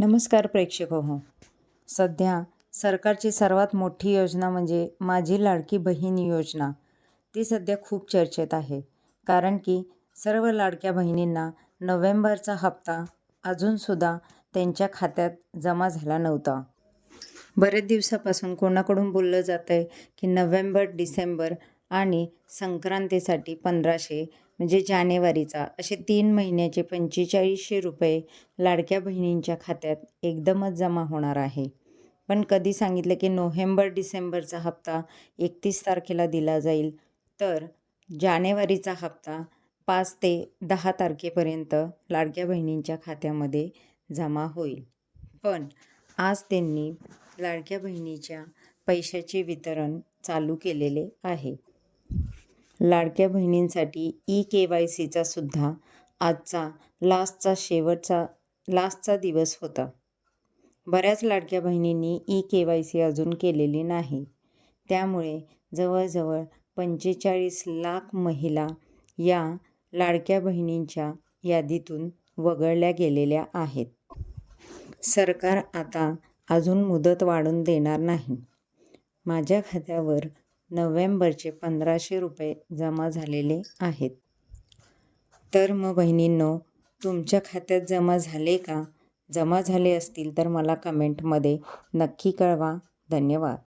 नमस्कार प्रेक्षक हो. सध्या सरकारची सर्वात मोठी योजना म्हणजे माझी लाडकी बहीण योजना. ती सध्या खूप चर्चेत आहे. कारण की सर्व लाडक्या बहिणींना नोव्हेंबरचा हप्ता अजूनसुद्धा त्यांच्या खात्यात जमा झाला नव्हता. बरेच दिवसापासून कोणाकडून बोललं जातं आहे की नोव्हेंबर डिसेंबर आणि संक्रांतीसाठी पंधराशे म्हणजे जानेवारीचा असे तीन महिन्याचे पंचेचाळीसशे रुपये लाडक्या बहिणींच्या खात्यात एकदमच जमा होणार आहे. पण कधी सांगितलं की नोव्हेंबर डिसेंबरचा हप्ता एकतीस तारखेला दिला जाईल तर जानेवारीचा हप्ता पाच ते दहा तारखेपर्यंत लाडक्या बहिणींच्या खात्यामध्ये जमा होईल. पण आज त्यांनी लाडक्या बहिणीच्या पैशाचे वितरण चालू केलेले आहे. लाडक्या बहिणींसाठी ई के वाय सीचा सुद्धा आजचा लास्टचा शेवटचा लास्टचा दिवस होता. बऱ्याच लाडक्या बहिणींनी ई के वाय सी अजून केलेली नाही. त्यामुळे जवळजवळ पंचेचाळीस लाख महिला या लाडक्या बहिणींच्या यादीतून वगळल्या गेलेल्या आहेत. सरकार आता अजून मुदत वाढून देणार नाही. माझ्या खात्यावर नोव्हेंबरचे पंधराशे रुपये जमा झालेले आहेत. तर मग बहिणींनो तुमच्या खात्यात जमा झाले का? जमा झाले असतील तर मला कमेंटमध्ये नक्की कळवा. धन्यवाद.